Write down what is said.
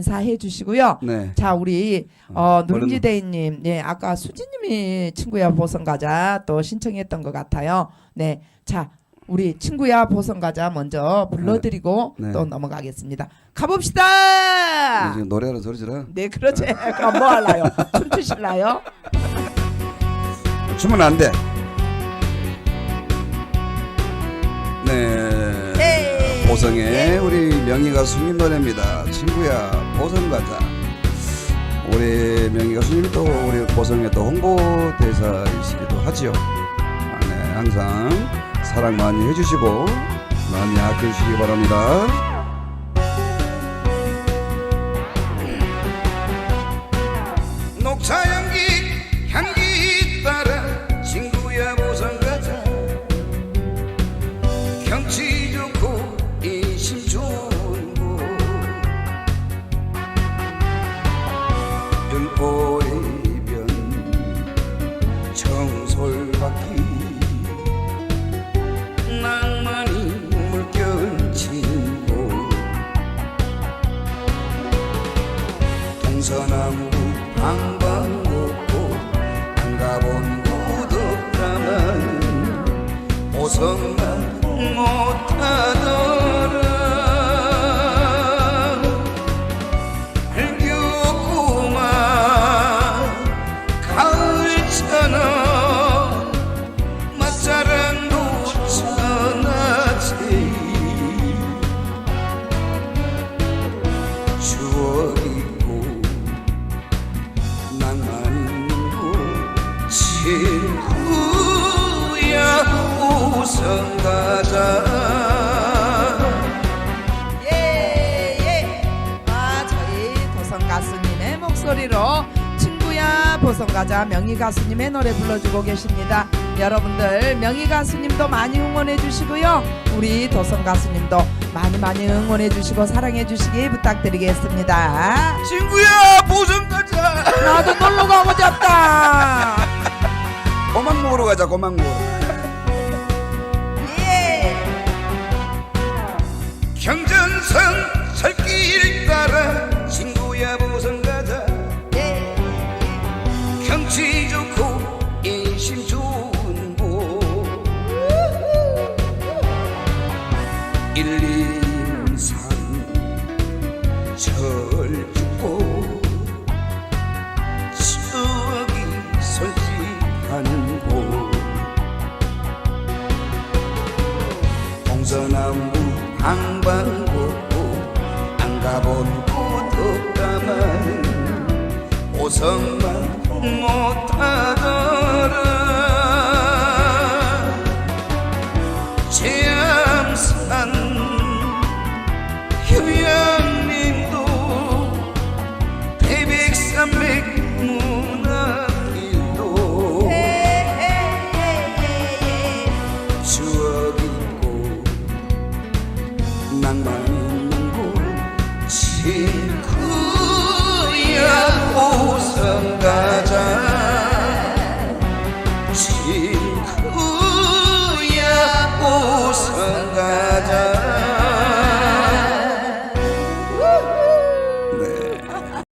인사해 주시고요. 네. 자 우리 어, 얼른- 누룽지대인님, 예 아까 수지님이 친구야 보성 가자 또 신청했던 것 같아요. 네, 자 우리 친구야 보성 가자 먼저 불러드리고 네. 또 넘어가겠습니다. 가봅시다. 지금 노래로 소리 질러. 네, 그렇지. 그럼 뭐 할라요? 춤추실라요? 주면 안 돼. 네. 보성의 우리 명희 가수님 노래입니다. 친구야 보성 가자. 우리 명희 가수님이 또 우리 보성의 또 홍보 대사이시기도 하지요. 아, 네, 항상 사랑 많이 해주시고 많이 아껴주시기 바랍니다. 보성만 못하더라 알겠구만 가을처럼 맛자랑 놓쳐나지 추억이고 낭만 있는 곳 친구야 우선 가자 예, 예. 아, 저희 도성 가수님의 목소리로 친구야 보성 가자 명희 가수님의 노래 불러주고 계십니다. 여러분들 명희 가수님도 많이 응원해 주시고요. 우리 도성 가수님도 많이 많이 응원해 주시고 사랑해 주시기 부탁드리겠습니다. 친구야 보성 가자 나도 놀러 가고 싶다. 고막 먹으러 가자 고막 먹으러 경전선 살길 따라 친구야 보성 가자. 예. 경치 좋고 인심 좋은 곳. 일림산 철죽고 추억이 솔직한 곳. 동서남북 항방곡곡 안 가본 고독감은 보성만 못하더라. 제암산 휴양림도 태백산맥 문화길도 추억 있고 낭만 싱크야 우선 가자. 싱크야 우선 가자.